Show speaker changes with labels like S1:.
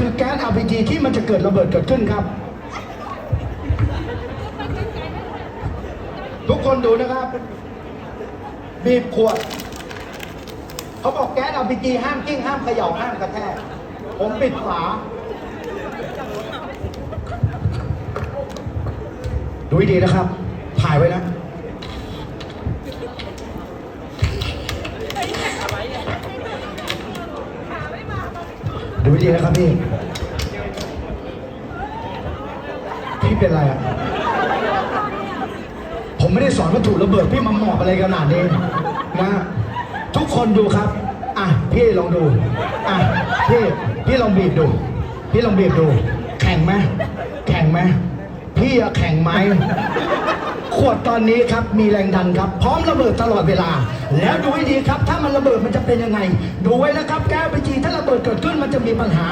S1: คือแก๊ส RPG ที่มันจะเกิดระเบิดเกิดขึ้นครับ ทุกคนดูนะครับ บีบขวด เขาบอกแก๊ส RPG ห้ามกิ้ง ห้ามเขย่าห้ามกระแทก ผมปิดฝา ดูให้ดีนะครับ ถ่ายไว้นะ ดูให้ดีนะครับพี่ พี่เป็นอะไรอะ ผมไม่ได้สอนวัตถุระเบิด พี่มาหมอบอะไรขนาดนี้นะ ทุกคนดูครับ อะ พี่ลองดู อะ พี่ พี่ลองบีบดู พี่ลองบีบดู แข่งไหมแข่งไหมพี่อะแข่งไหมขวดตอนนี้ครับมีแรงดันครับ พร้อมระเบิดตลอดเวลา แล้วดูให้ดีครับ ถ้ามันระเบิดมันจะเป็นยังไง ดูไว้นะครับ แก้วไปจีถ้าิดเกิดขึ้นมันจะมีปัญหา